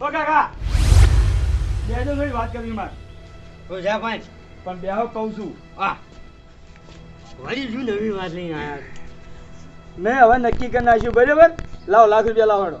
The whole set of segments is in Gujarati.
ઓ કાકા. બેજો થોડી વાત કરવી માર. તો જા પાંચ. પણ બેહો કહું છું. આ વળી શું નવી વાત લઈને આયા મેં હવે નક્કી કરી નાખ્યું બરાબર? લાવ લાખ રૂપિયા લાવવાનો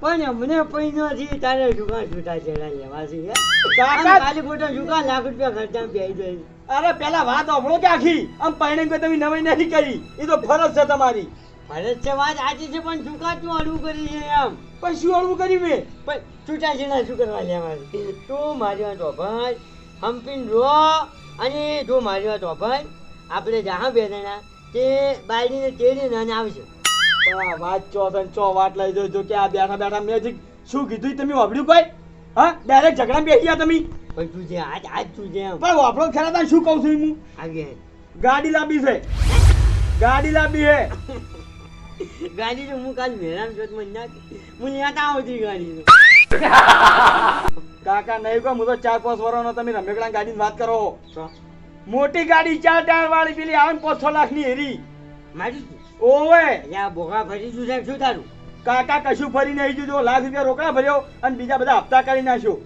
પણ મને અમને પૈસાથી તારે જુગા છૂટા ચેડા લેવા છે હે? કાકા- ખાલી ખોટા જુગા લાખ રૂપિયા ખર્ચા પી જાય અરે પેલા વાત સાંભળો કે આખી આમ પરણીને કોઈ તમે નવી નથી કરી. એ તો ફરજ છે તમારી. ફરજ છે વાત સાચી છે પણ ચૂકા તું અડવું કરી છે એમ? પણ શું કરી મેં? પણ છૂટા છેડા શું કરવા લેવા છે તું મારી વાત હમ્પીન રો અને જો મારી વાત ઓભાઈ આપણે જहाँ બે જણા તે બાયડીને તેડી નાને આવશે. પણ વાત ચો છે ચો વાત લઈ જો કે આ બેઠા બેઠા મેં હજી શું કીધું તમે વાપર્યું ભાઈ? હા ડાયરેક્ટ ઝઘડા બેસી ગયા તમે. પણ તું જે આજ આજ તું જે પણ વાપરો ખરા શું કહું છું હું? આગે. ગાડી લાંબી છે. ગાડી લાંબી છે. ગાડી તો હું કાલ મેરામ જોત મને ના હું ત્યાં તા આવતી ગાડી કાકા નહીં કહો હું તો ચાર પાંચ વર્ષનો તમે રમેકડા ગાડીની વાત કરો. મોટી ગાડી ચાર ટાયર વાળી પેલી આવે ને પાંચ છ લાખની હેરી. મારી ઓવે. યા ભોગા ફરી શું સાહેબ શું તારું? કાકા કશું ફરી નહીં જોજો લાખ રૂપિયા રોકડા ભર્યો અને બીજા બધા હપ્તા કરી નાખ્યો.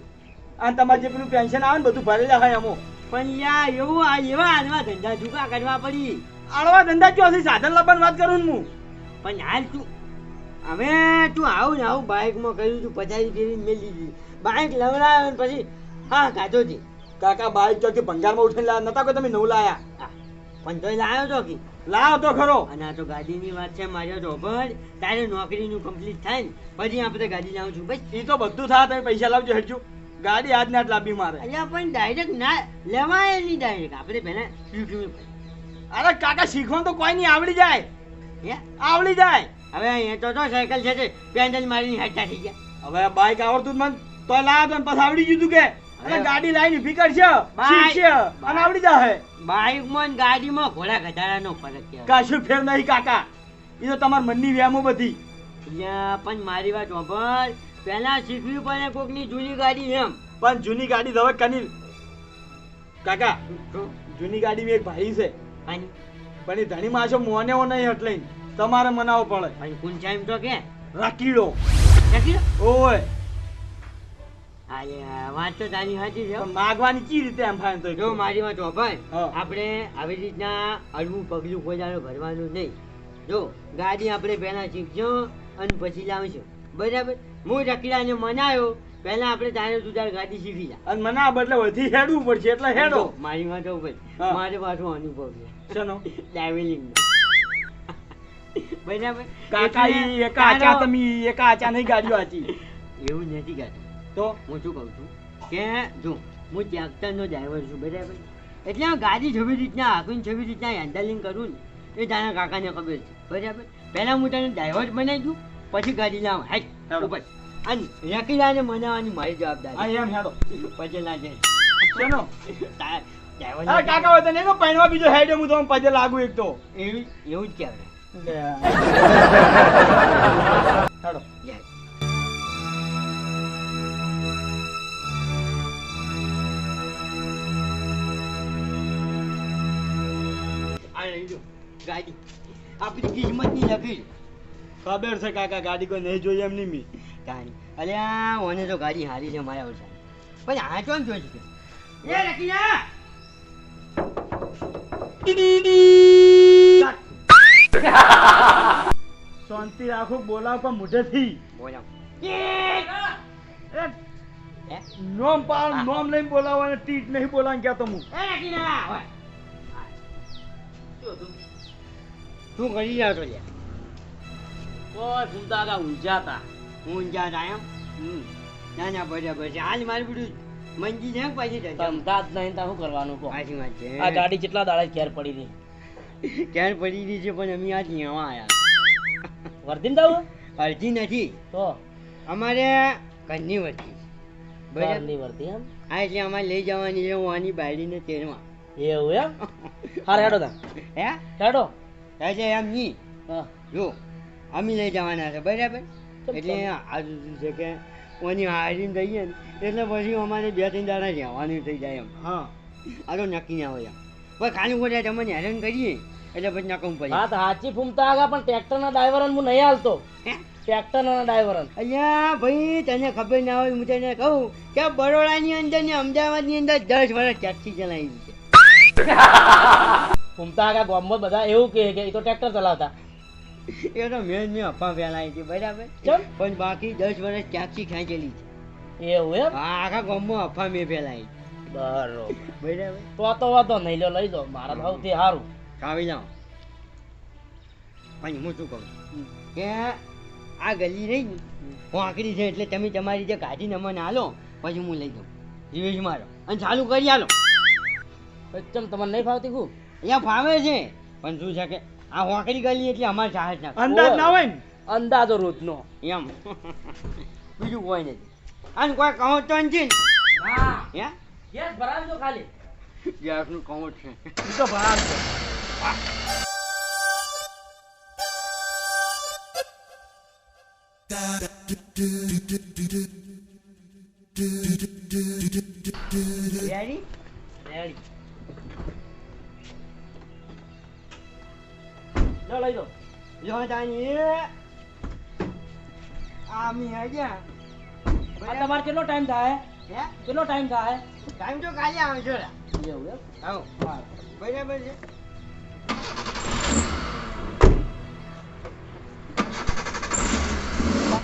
અને તમારે જે પેલું પેન્શન આવે ને બધું ભરેલા હોય અમો પણ યા એવું આ એવા આડવા ધંધા જુગા કરવા પડી. આડવા ધંધા છે સાધન લાવવાની વાત કરું હું. પણ હાલ તું હવે તું આવું ને આવું બાઇકમાં કર્યું તું પચાસ ફેરી મેલી દીધી બાઇક લવડાવે ને પછી હા કાઢો હતી કાકા બાઇક ચોથી ભંગારમાં ઉઠીને લાયા નતા કોઈ તમે નવું લાયા? પણ તોય લાવ્યો તો કે. લાવ તો ખરો. અને આ તો ગાડીની વાત છે મારે તો ભણ તારે નોકરીનું કમ્પ્લીટ થાય ને પછી આપણે ગાડી લાવું છું. ભાઈ એ તો બધું થાય તમે પૈસા લાવજો હેડજો ગાડી આજ ના જ લાંબી મારે. અલ્યા પણ ડાયરેક્ટ ના લેવાય નહીં ડાયરેક્ટ આપણે પહેલા શીખ્યું અરે કાકા શીખવાનું તો કોઈ નહીં આવડી જાય. હે? આવડી જાય. હવે અહીંયા તો તો સાયકલ છે તે પેન્ડલ મારીને હેઠા થઈ ગયા. હવે બાઈક આવડતું મન તો લાવ તો પછી આવડી ગયું કે? અરે. ગાડી લાઈને ઊભી કરશે બાઈક. શીખશે અને આવડી જાય બાઇકમાં ને ગાડીમાં ઘોડા ઘટાડાનો ફરક છે. કશું ફેર નહીં કાકા. એ તો તમારા મનની વ્યામો બધી. પણ મારી વાત સાંભળ. પહેલા શીખવી પડે કોકની જૂની ગાડી એમ. પણ જૂની ગાડી હવે કની કાકા જૂની ગાડી એક ભાઈ છે. પણ એ ધણી માછો મોને નહીં લઈને. તમારે મનાવવો પડે. અને કુંચાઈમ તો કે. રાખીડો. રાખી ઓય. વાત તો તારી સાચી છે માગવાની ચી રીતે એમ થાય તો જો મારી વાત સાંભળ આપણે આવી રીતના અડવું પગલું કોઈ ભરવાનું નહીં. જો ગાડી આપણે પહેલા શીખજો અને પછી લાવશું બરાબર? હું રકીડાને મનાયો પહેલા આપણે તારે તું તારે ગાડી શીખી જા. અને મને આ બદલે વધી હેડવું પડશે એટલે હેડો. મારી વાત મારે પાછો અનુભવ છે. કાકા તમે નહીં એવું નથી તો હું શું કહું છું કે જો હું ટ્રેક્ટરનો ડ્રાઈવર છું બરાબર? એટલે આ ગાડી જેવી રીતના હાંકીને જેવી રીતના હેન્ડલિંગ કરું ને એ તારા કાકાને ખબર છે. બરાબર? પહેલાં હું તને ડ્રાઈવર બનાવી દઉં પછી ગાડી લાવ. હેટ. ઉપર. અને રકીલાને મનાવવાની મારી જવાબદારી. એમ હેડો. પછી ના જાય. શેનો? તારા ડ્રાઈવર અરે કાકા હોય તો નહીં પૈણવા બીજો હેડે હું તો પજે લાગુ એક તો. એવું એવું જ કહેવાય. હેડો. ગાડી. આપણી લખી. ખબર છે કાકા ગાડી કોઈ નહીં જોઈએ એમ નહીં મી તારી અરે ઓને તો ગાડી હારી છે મારા ઓછા પણ આ ચોન જોઈ શકે? એ રકીના શાંતિ રાખો બોલાવ પણ મોઢેથી. નોમ પાળ નોમ લઈને બોલાવો અને ટીટ નહીં બોલાવ ક્યાં તો હું શું કરી રહ્યા તો ફૂમતા કા ઊંઝાતા હું જ્યાં આયા હમ. ના ના બરાબર છે. હાલ મારી બધું મંજી છે પછી ધંધા. જ નહીં તો શું કરવાનું આ ગાડી કેટલા દાડા ઘેર પડી હતી ક્યાં પડી ગઈ છે પણ અમે આ ન્યાવા આવ્યા વર્ધીને જાવ અડધી નથી. તો? અમારે ઘરની વર્ધી. ઘરની વર્ધી એમ? હા એટલે અમારે લઈ જવાની છે હું આની બાયડીને તેરમાં એવું એમ? હારે હેડો તા. હે? હેડો. એટલે એમ નહીં. જો અમે લઈ જવાના છે બરાબર? એટલે આજુ છે કે ઓની હારીને જઈએ ને એટલે પછી અમારે બે ત્રણ દાડા જવાનું થઈ જાય એમ. હા. આ તો નક્કી ના હોય એમ. પણ ખાલી ખોટા તમને હેરાન કરીએ. એટલે પછી નકમ પડી વાત સાચી ફૂમતા આગા પણ ટ્રેક્ટર ના ડ્રાઈવર હું નહીં હાલતો. હે? ટ્રેક્ટર અને ડ્રાઈવર અહીંયા ભાઈ તને ખબર ના હોય હું તને કહું કે બરોડાની અંદર ને અમદાવાદની અંદર દસ વર્ષ ટેક્સી ચલાવી છે. ફૂમતા આગળ ગામમાં બધા એવું કહે કે એ તો ટ્રેક્ટર ચલાવતા. એ તો મેં મેં અફવા ફેલાવી છે બરાબર? પણ બાકી દસ વર્ષ ટેક્સી ખેંચેલી છે. એવું એમ? આખા ગામમાં અફા મેં ફેલાવી બરોબર. બરાબર. તો તો વાતો નહીં લ્યો લઈ દો મારા ભાવથી સારું. કાવી જાઓ પણ હું શું કહું? કે આ ગલી રહી ને વાંકડી છે એટલે તમે તમારી જે ગાડી મને હાલો પછી હું લઈ દઉં જીવેશ મારો. અને ચાલુ કરી હાલો ચમ તમને નહીં ફાવતી ખૂબ અહીંયા ફાવે છે. પણ શું છે કે આ વાંકડી ગલી એટલે અમારે સાહસ ના અંદાજ ના હોય ને? અંદાજો રોજનો. એમ. બીજું કોઈ નથી. અને કોઈ કહો તો નથી ને. હા. હે? ગેસ ભરાવજો ખાલી. ગેસનું કહો છે. ઈ તો ભરાવજો રેડી? રેડી. લો લઈ દો જો તાની આ મી હજા આ તમારે કેટલો ટાઈમ થાય? હે? કેટલો ટાઈમ થાય ટાઈમ તો કાલે આવે છે રા. એવું એમ? આવો. બરાબર છે.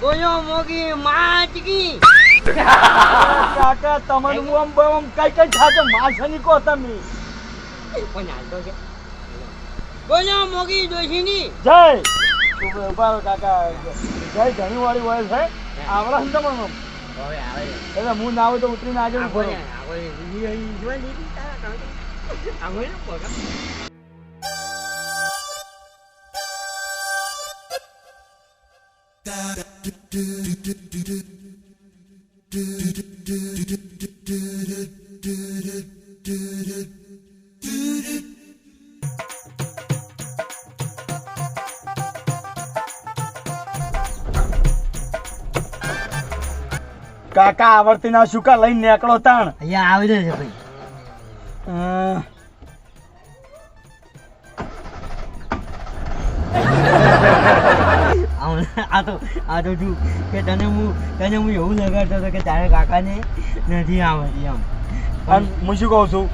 બોલો મોગી માચકી. કાકા તમારું હું આમ આમ કઈ કઈ થાતો માછની કો તમે પણ હાલ તો કે કોયો મોગી ડોશીની. જય. ઊભા કાકા. જય ઘણી વાળી હોય છે આવડા ને તમારું નામ? હવે આવે એટલે હું ના હોય તો ઉતરીને આજે ઊભો રહું. કાકા આવડતી ના શું કા લઈને નીકળો તાણ. અહીંયા આવી છે ભાઈ. આ તો આ તો શું કે તને હું તને હું એવું લગાડતો હતો કે તારા કાકાને નથી આવડતી આમ. પણ હું શું કહું છું?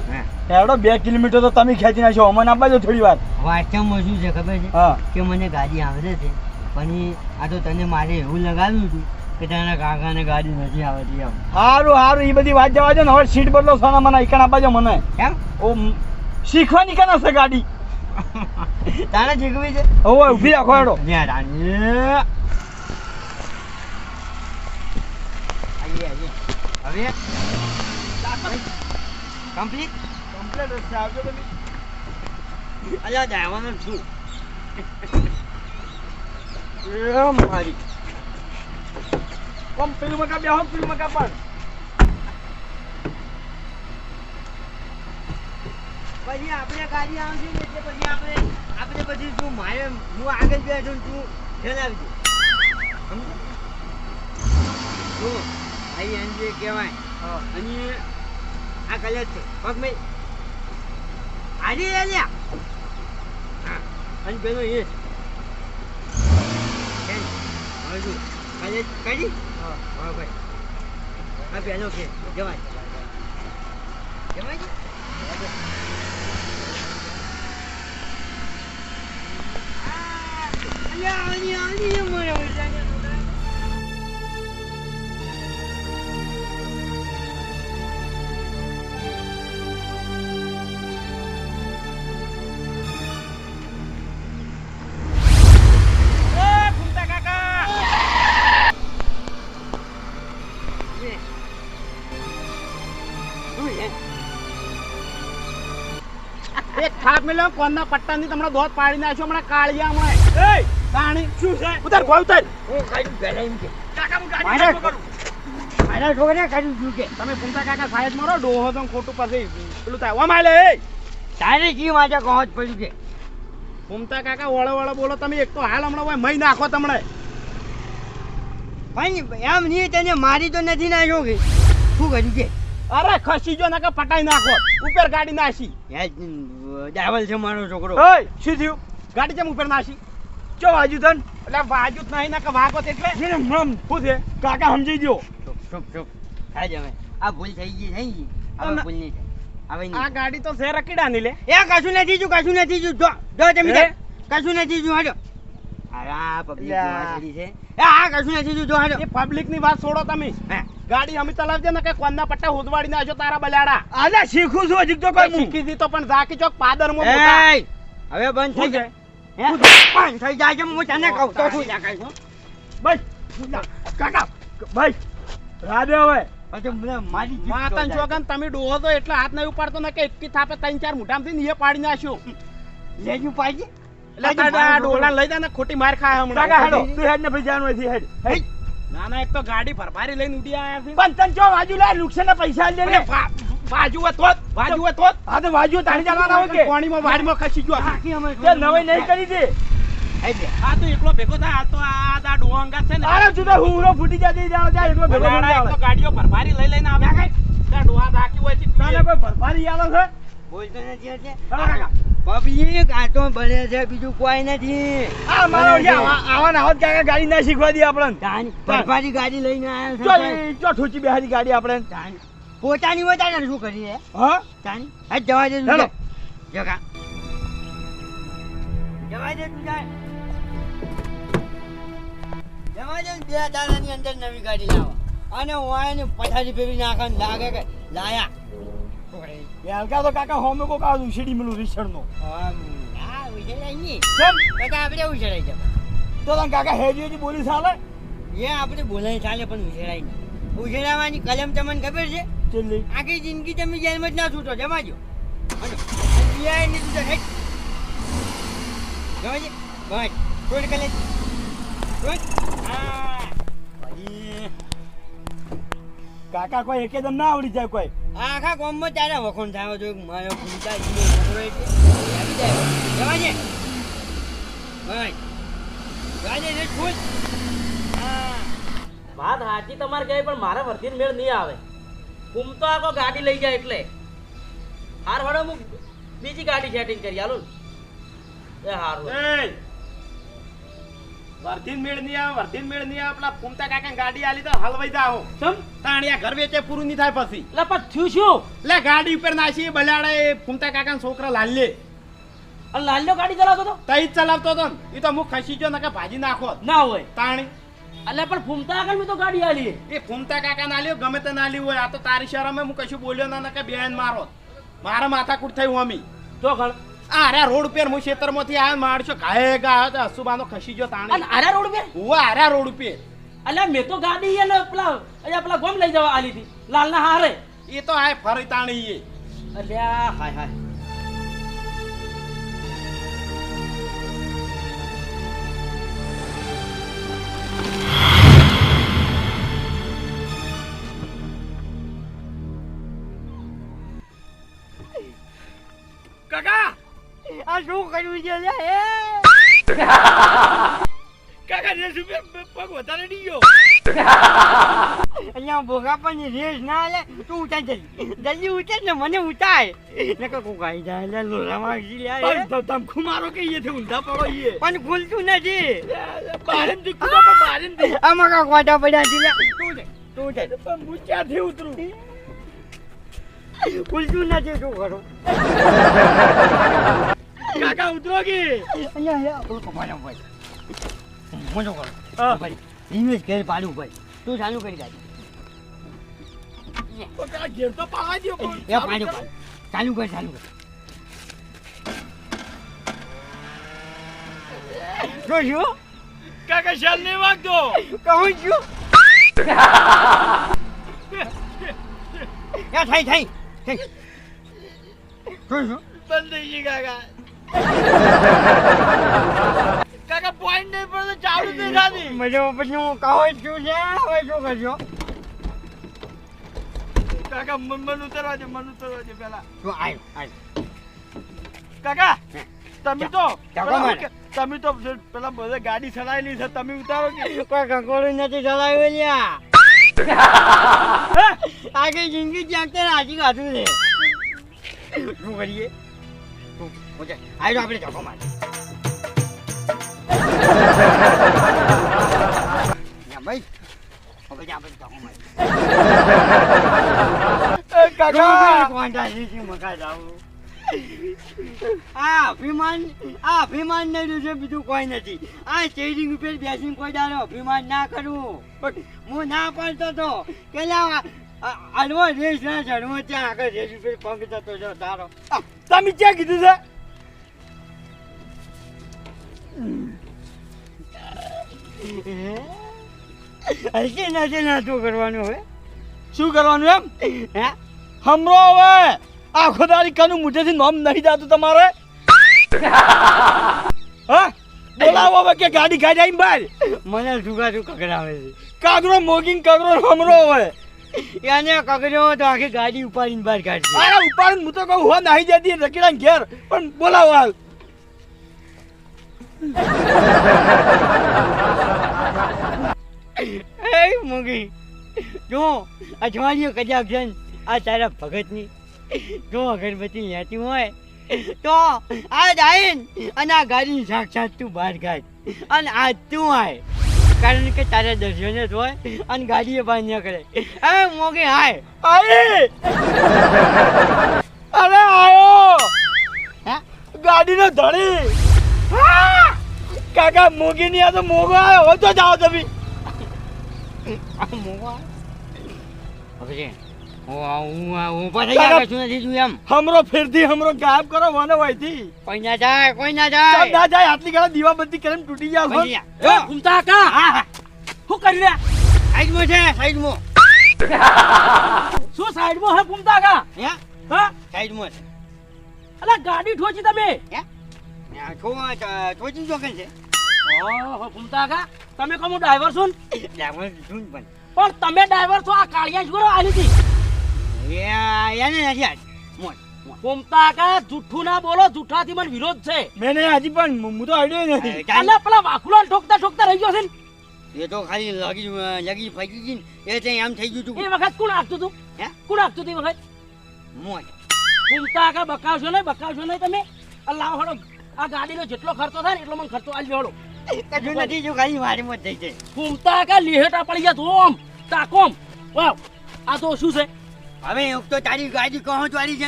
એવડો બે કિલોમીટર તો તમે ખેંચી નાખો અમને આપવા દો થોડી વાર. વાંચવામાં શું છે ખબર છે? કે મને ગાડી આવડે છે. પણ આ તો તને મારે એવું લગાવ્યું હતું કે તારા કાકાને ગાડી નથી આવડતી એમ. સારું હારું એ બધી વાત જવા દો ને હવે સીટ બદલો સોના મને ઈકણ મને. કેમ? ઓ શીખવાની કેના છે ગાડી? તારે શીખવી છે? હવે ઊભી રાખો હેડો. ન્યા રાણી. આઈએ, આઈએ. હવે? કમ્પ્લીટ? કમ્પ્લેટ રસ્તે આવજો તમે. અલ્યા જવાનું છું. એ મારી. કોમ પેલું મકા બેહો પેલું મકા પણ પછી આપણે ગાડી આવશે એટલે પછી આપણે આપણે પછી તું મારે હું આગળ બેઠો તું ચલાવજો સમજો જો અહીં એમ જે કહેવાય અને આ કલર છે પગ મેં આજે લ્યા હા અને પેલો એ કલર કરી હા ભાઈ. આ પેલો છે. જવાય. જવાય છે? એક થાપ મેલ્યો કોનના પટ્ટાની તમને દોત પાડી નાખ્યો હમણાં કાળિયા હમણાં. એ! તાણી શું છે? ઉતાર ગોળ ઉતાર. કાકા હું ગાડી ચાલુ કરું. મારા છોકરા કર્યું શું કે. તમે પુંતા કાકા સાહેબ મારો ડોહો તો ખોટું પાસે પેલું થાય. ઓમ આલે એ! તારે જી માજા કહો જ પડ્યું કે? પુંતા કાકા વળો વળો બોલો તમે એક તો હાલ હમણાં હોય મહી નાખો તમને. ભાઈ એમ નહીં તને મારી તો નથી નાખ્યો કે. શું કર્યું કે? અરે ખસી જો નકા પટાઈ નાખો. ઉપર ગાડી નાસી. ડાવલ છે મારો છોકરો. ઓય શું થયું? ગાડી જેમ ઉપર નાસી? ચો વાજુ તન એટલે વાજુ નહીં ને કે વાગો એટલે. એને મમ શું છે? કાકા સમજી ગયો. ચૂપ ચૂપ થાય જમે આ ભૂલ થઈ ગઈ થઈ હવે ભૂલ નહીં. થાય આ ગાડી તો છે રકીડાની લે. એ કશું નથી જો કશું નથી જો જો તમે કશું નથી જો હાજો આ પબ્લિક. જોવા છે. એ આ કશું નથી જો જો હાજો એ પબ્લિકની વાત છોડો તમે. હે? ગાડી અમે ચલાવજે ને કે કોનના પટ્ટા હોદવાડી નાખજો તારા બલાડા. આલે શીખું છું હજી તો કોઈ શીખી દી તો પણ ઝાકી ચોક પાદર મો મોટા હવે બંધ થઈ જાય. હે? બંધ થઈ જાય કે હું તને કહું તો શું છે? ભાઈ કાકા ભાઈ રાધે હવે. પછી મને મારી માતન. તમે ડોહો તો એટલે હાથ નહીં ઉપાડતો ને કે થાપે ત્રણ ચાર મુઠામાંથી ને એ પાડી નાખ્યો. લેજું પાડી ડોલા લઈ જા ને ખોટી માર ખાય કાકા હેડો તું હેડ ને ભાઈ જાનું હેડ. હેડ. ના ના એક તો ગાડી ભરભારી લઈને ઉડી આયા છે. પણ તન જો વાજુ લે નુકસાન ના પૈસા આલ દે ને વાજુ તો વાજુ તો હા તો વાજુ તારી જવાના હોય કે? પાણીમાં વાડીમાં ખસી ગયો તે નવાઈ નહીં કરી દે. આ તો એકલો ભેગો થાય. આ તો આ છે ને. અરે હુરો ફૂટી જતી જાવ જા એટલો ભેગો ગાડીઓ ભરભારી લઈ લઈને આવે. ત્યાં ડોહા ધાકી હોય છે કોઈ ભરભારી આવે છે? બોલતો નથી એટલે પબ્લિક આ તો બને છે બીજું કોઈ નથી. આ મારો આવા આવા ને કાકા ગાડી ના શીખવા દે આપણને. ભરપારી ગાડી લઈને આવ્યા ઈ- ચો ઠોચી બેહારી ગાડી આપણે પોતાની હોય તાને શું કરી હા? તાન હે જવા દે હેલો. જગા જવા દે તું જા. જવા દે બે દાડાની અંદર નવી ગાડી લાવો. અને વાયને પથારી ફેરવી નાખવાનું લાગે કે લાયા. હલકા તો કાકા હોમે કોક આ ઉછેડી મેલું રીસણ નો આમ, ના ઉછેરાય નહીં. કેમ? કાકા આપણે ઉછેરાઈ જાય તો તને કાકા હેજી હેજી બોલી ચાલે? એ આપણે બોલાય ચાલે પણ ઉછેરાય નહીં. ઉછેરાવાની કલમ તમને ખબર છે? ચેલ્લી. આખી જિંદગી તમે જેલમાં જ ના છૂટો જમાજો અને પીઆઈ ને તું હેટ. જમાજે બસ છોડ કલે. છોડ. હા કાકા કોઈ એકદમ ના આવડી જાય કોઈ. આખા ગામમાં ત્યારે વખોણ થાય. જો મારો આવી જાય. બસ જવાજે ને છોડ હા. વાત સાચી તમારે કહે પણ મારા વર્તી મેળ નહીં આવે. હું તો આખો ગાડી લઈ જાય એટલે. હાર વડો હું બીજી ગાડી સેટિંગ કરી. હાલો એ હારું. એ વર્ધીન મેળ નહીં આવે વર્ધીન મેળ નહીં આવે પેલા ફૂમતા કાકા ગાડી આલી તો હલવાઈ જાઓ ચમ? તાણિયા ઘર વેચે પૂરું નહીં થાય પછી. એટલે પણ થયું શું? એટલે ગાડી ઉપર નાસી બલાડે એ ફૂમતા કાકા છોકરા અને લાલ્યો ગાડી ચલાવતો તો તઈ ચલાવતો હતો ને. એ તો હું ખસી ગયો નકે ભાજી નાખો ના હોય. તાણી. એટલે પણ ફૂમતા આગળ મેં તો ગાડી આલી. એ ફૂમતા કાકા ના લ્યો ગમે તે ના લ્યો હોય. આ તો તારી શરમે હું કશું બોલ્યો ના નકે બેન મારો મારા માથાકૂટ થઈ અમી તો ખણ આ અરે રોડ ઉપર હું ખેતરમાંથી આ માણસો ગાય ગા હતો અસુબાનો ખસી અને તાણી. આરા રોડ પર હું આર્યા રોડ ઉપર. એટલે મેં તો ગાડી એને પેલા અહીંયા પેલા ગોમ લઈ જવા આલી હતી. લાલના હારે. એ તો આ ફરી તાણી એ અલ્યા હાય હાય. શું કર્યું છે લે? એ કાકા જે સુપે પગ વધારે નહીં ગયો? અહીંયા ભોગા પણ રેસ ના લે તું ઉતાર જલ્દી. જલ્દી ઉતાર ને મને ઉતાર ને કે કોઈ ગાઈ જાય લે લોલા માગી લે પણ ત- તમ ખુમારો કે થી ઊંધા પડો ઈએ પણ ખુલતું નથી. બારેમથી કૂદો પણ બારેમથી આમાં કા કોટા પડ્યા છે તું છે તું છે પણ હું ક્યાંથી ઉતરું? ખુલતું નથી શું કરું? કાકા ઉતરો કે? અહીંયા અહીંયા તું કમાનો ભાઈ મોજો કરો ભાઈ ઇન્વેસ્ટ ઘેર પાડું ભાઈ તું ચાલુ કરી ગાડી. તો કાકા ઘેર તો પાવા પણ એ પાડું ચાલુ કર ચાલુ કર. જો કાકા શાલ ને વાગતો. કહું છું. યા થઈ થઈ થઈ. શું શું બંધ થઈ ગઈ કાકા. કાકા પોઈન્ટ નહીં પડતો ચાલુ મજો પછી હું કહું છું છે હવે શું કરશો? કાકા મન મન ઉતરવા દે મન ઉતરવા દે પેલા તું આવ્યો આવ્યો કાકા તમે તો પેલા તમે તો પેલા બધા ગાડી ચલાવેલી છે તમે ઉતારો કે કોઈ કંકોડું નથી ચલાવ્યું લ્યા આગળ જિંદગી ત્યાં ત્યાં હાજી કાઢું છે. શું કરીએ? આવ્યો આપણે ચોકો માર ભાઈ હવે કાકા! કોંડા મકા જાવું. આ અભિમાન આ અભિમાન ને લીધે બીજું કોઈ નથી. આ સ્ટેરિંગ ઉપર બેસીને કોઈ દાડો અભિમાન ના કરવું. હું ના પાડતો તો કે હલવો રેસ ના ચડવો ત્યાં આગળ રેસ ઉપર પગ જતો તારો તમે ક્યાં કીધું છે? હશે નથી નાતું કરવાનું હવે? શું કરવાનું એમ? હે? હમરો હવે! આખો દાડી કનું મુઠેથી નોમ નહીં જાતું તમારે? હા? બોલાવો હવે કે ગાડી ગાડી આવીને બહાર મને જુગા જુ કકડાવે કાગરો મોગીન કાગરો હમરો હવે. એને કકડ્યો તો આખી ગાડી ઉપાડીને બહાર કાઢી અરે ઉપાડ હું તો કહું હો નાહી જતી રકીડા ઘેર. પણ બોલાવો હાલ. એ મોગી જો અજવાળીઓ કજાક છે આ તારા ભગતની. જો અગરબત્તી લેતી હોય તો આ આઈન અને આ ગાડી સાક્ષાત તું બહાર કાઢ અને આ તું આય. કારણ કે તારા દર્શને જ હોય અને ગાડીએ બહાર નીકળે. એ મોગી હાય અરે અરે આયો! હે? ગાડીનો ધણી! કાકા મોગી ની આ તો મોગો આવ્યો હોય તો જાઓ તમે. મોગો હવે છે હું હું હું પછી આગળ શું નથી જોયું એમ. હમરો ફેરથી હમરો ગાયબ કરો મને હોયથી કોઈ ના જાય કોઈ ના જાય. ના જાય આટલી ઘણા દીવાબત્તી કરીને તૂટી જાવ. એ ઘૂમતા કા હા હા. શું કરી રહ્યા સાઈડમાં છે સાઈડમાં. શું સાઈડમાં હે ઘૂમતા કા હે? હા? સાઈડમાં છે. અલા ગાડી ઠોચી તમે. ચોચી ચોકે છે. ઓહો ઘૂમતા કા? તમે કોમો ડ્રાઈવર છો ને? ડ્રાઈવર શું પણ. પણ તમે ડ્રાઈવર છો આ કાળિયા શું આલી હતી એ એને નથી આજ. કા જુઠ્ઠું ના બોલો જુઠ્ઠાથી મને વિરોધ છે. મેને હજી પણ હું તો આઈડિયો નથી. ચાલ. પેલા વાખુલા ઠોકતા ઠોકતા રહી ગયો છે ને? એ તો ખાલી લગી લગી ફસી ગઈ ને એ તો એમ થઈ ગયું એ વખત કોણ આપતું તું? હે? કોણ આપતું તું વખત? મોજ. ઘૂમતા કા બકાવશો નહીં બકાવશો નહીં તમે? અલ્લાહ હળો આ ગાડીનો જેટલો ખર્ચો થાય ને એટલો મને ખર્ચો આલજો હળો કજુ નથી જો ખાલી મારી મત થઈ છે ઘૂમતા કા લેહેટા પડી ગયા ધોમ તાકોમ. વાવ આ તો શું છે? હવે એક તો તારી ગાડી કહો ચોરી છે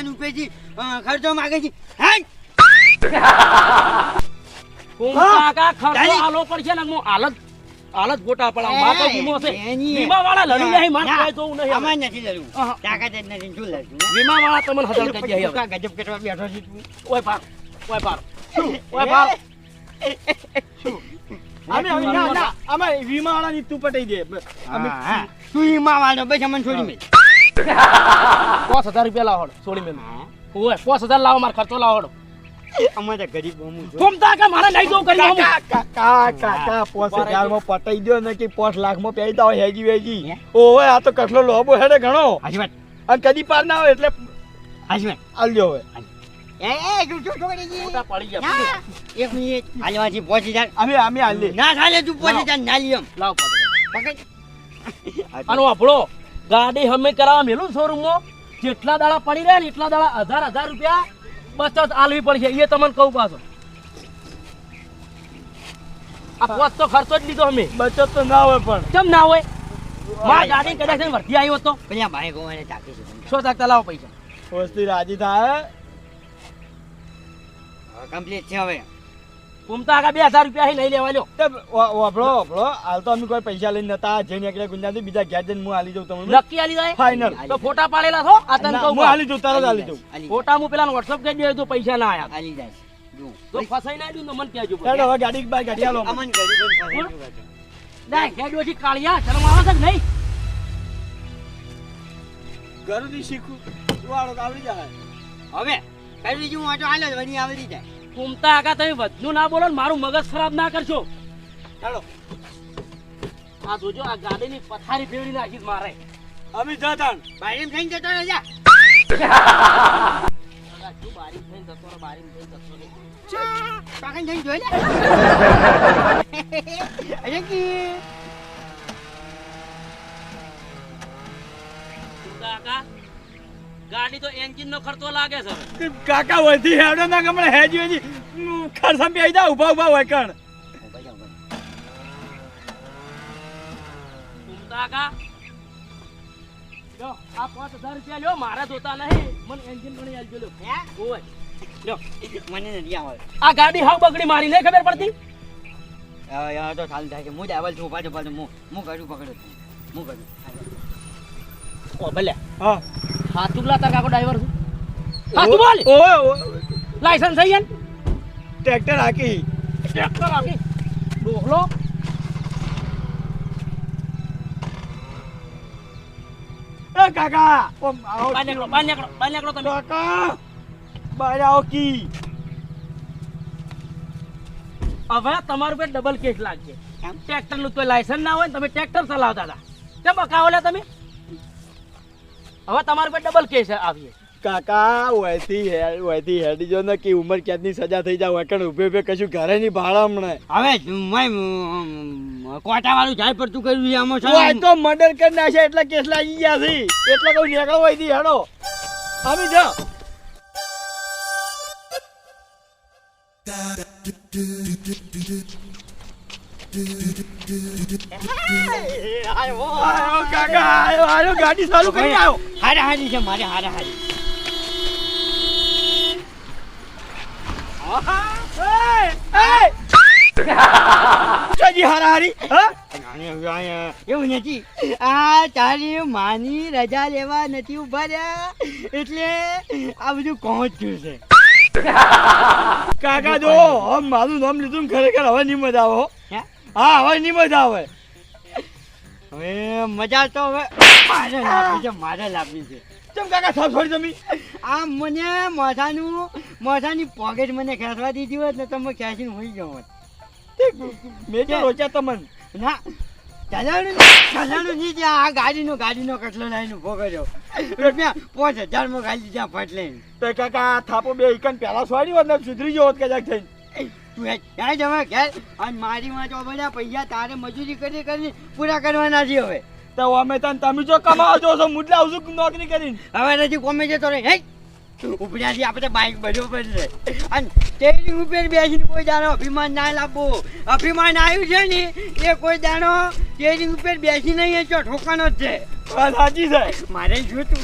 અ, ખર્ચો માગે છે. હાય! ઘૂમતા કા ખર્ચો ચાલી. આલો પડશે ને હું હાલત હાલત ગોટા પડા માતો વીમો છે. વીમા વાળા લડી નહીં માર કોઈ જોવું નહીં અમારે નથી લડવું. તાકાત જ નથી. શું લડવું વીમા વાળા તમને હજાર કરી હવે. ગજબ કરવા બેઠો છે તું. ઓય પાર ઓય પાર. અમે અમે ના ના અમે વીમા તું પટાઈ દે. અમે. તું બસ અમને છોડી રૂપિયા લાવો ઓય મારો ખર્ચો લાવો. અમારે ગરીબ કા મારે નહીં કરી આવું. કાકા કાકા કાકા પોસ પટાઈ દો ને કે લાખ લાખમાં પહેરી હોય હેજી વેજી? ઓવે આ તો કટલો લોબો હેડે ઘણો. વાત. અને કદી પાર ના હોય એટલે હાચી વાત. આલજો હવે. એ એ તું શું છોડી પડી ગયા એક મિનિટ. હાલવાથી પહોંચી જા. અમે અમે આલી ના ચાલે તું પહોંચી જા ના લી એમ. લાવો પાંચ હજાર. પકડ. આનો વાપરો. ગાડી હમે કરાવવા મેલું શોરૂમમાં. જેટલા દાડા પડી રહ્યા ને એટલા દાડા હજાર હજાર રૂપિયા બચત આલવી પડશે. એ તમને કહું પાછો. આ પોત તો ખર્ચો જ લીધો અમે. બચત તો ના હોય પણ. કેમ ના હોય? મારા ગાડી કદાચ વર્ધી આવ્યો હતો પેલા ભાઈ ગોવાને ચાકી છે. શું ચાકતા લાવો પૈસા? વસ્તી રાજી થાય. કમ્પ્લીટ છે હવે. કુમતા આગા બે હજાર રૂપિયા લઈ લેવા લ્યો. વાપરો વાપરો હાલ તો અમે કોઈ પૈસા લઈને નતા. જઈને એકલા ગુંજાથી બીજા ઘેર જઈને હું આલી દઉં તમને. નક્કી આલી જાય? ફાઇનલ તો ફોટા પાડેલા છો? આ તને હું આલી દઉં તરત આલી દઉં ફોટા હું પેલા વોટ્સઅપ કરી દે તો પૈસા ના આયા. આલી જાય તો ફસાઈ ના દઉં તો મને કહેજો હવે ગાડી બાર ગાડી આલો અમને. ગાડી જ. ના હેડોથી કાળિયા શરમ આવે છે કે નહીં? ઘરેથી શીખું. વાળો આવડી જાય. હવે. કરી બીજું હું આટો હાલ્યો તો વળી આવડી જાય. ઘૂમતા આકા તમે વધનું ના બોલો ને મારું મગજ ખરાબ ના કરશો. ચાલો. આ જોજો આ ગાડીની પથારી ફેરવી નાખી મારે. અમે જતા બારીમ થઈને જતો રહે જા બારી થઈને જતો રહે, બારી થઈને જતો રહે. પાકન થઈને જોઈ લે. અરે કે ઘૂમતા આગા, ગાડી તો એન્જિન નો ખર્ચો લાગે છે કાકા વધી હેડો ના ગમણે હેજી હેજી ખરસમ બે જા ઊભા ઊભા હોય કણ. કાકા. મારા જોતા નહીં. મને એન્જિન મને નહીં આવે આ ગાડી હાવ બગડી મારી નહીં ખબર પડતી? યાર તો ચાલ થાય છે હું જ ઓ ભલે. હા. હા તું લા તાર કાકો ડ્રાઈવર છું. હા તું બોલ. ઓય ઓય લાયસન્સ થઈ ગયા ટ્રેક્ટર હાકી. ટ્રેક્ટર આપી ડોકલો એ કાકા ઓમ આવો. બહાર નીકળો નીકળો તમે. કાકા બહાર આવો કી. હવે તમારું પર ડબલ કેસ લાગશે? ટ્રેક્ટરનું તો લાયસન્સ ના હોય તમે ટ્રેક્ટર ચલાવતા હતા. કેમ બકાવો લે તમે? હવે તમારે પર ડબલ કેસ આવીએ. કાકા વયથી હે વહેતી હેડી. જો ને કે ઉંમર ક્યાંની સજા થઈ જાવ એકણ ઉભે ઉભે કશું ઘરે ની ભાડા હમણાં. હવે કોટા વાળું જાય પડતું કર્યું છે આમાં છે ઓય તો મર્ડર કરી નાખ્યા એટલે કેસ લાગી ગયા છે. એટલે કોઈ નીકળો વયથી હેડો. આવી જા. એવું નથી આ તારી માની રજા લેવા નથી ઊભા રહ્યા એટલે આ બધું પહોંચ્યું છે કાકા, જો મારું નામ લીધું ખરેખર હવે નહીં મજા આવે હો. હવે નહીં મજા આવે. હવે મજા તો હવે મારે લાવવી છે મારે લાવવી છે. ચમ કાકા સાફ છોડી તમે. આ મને મોઢાનું મોઢાની પોકેટ મને ખેંચવા દીધી હોત ને તો હું ખેંચીને હોઈ ગયો હોત. મેં તો રોચ્યા તમને. ના ચલાવવાનું નહીં, ચલાવવાનું નહીં ત્યાં આ ગાડીનો ગાડીનો કટલો લઈને ઊભો કર્યો. રૂપિયા પાંચ હજારમાં ગાડી ત્યાં ફટ લઈને તો કાકા આ થાપો બે ઇકન પહેલાં હોત ને સુધરી ગયો હોત કદાચ થઈને. તું ક્યાં જવા ઘેર. અને મારી માં બધા પૈસા તારે મજૂરી કરી કરી પૂરા કરવાના છે હવે. તો અમે તને તમે જો કમાવો છો છો મુડલા આવશું નોકરી કરીને? હવે નથી કોમે જતો રહે હે ઉપડ્યાથી આપણે બાઇક બરોબર પડશે. અને સ્ટેરિંગ ઉપર બેસીને કોઈ દાડો અભિમાન ના લાવવો. અભિમાન આવ્યું છે ને એ કોઈ દાડો સ્ટેરિંગ ઉપર બેસી નહીં તો ઠોકાનો જ છે. સાચી છે. મારે જોતું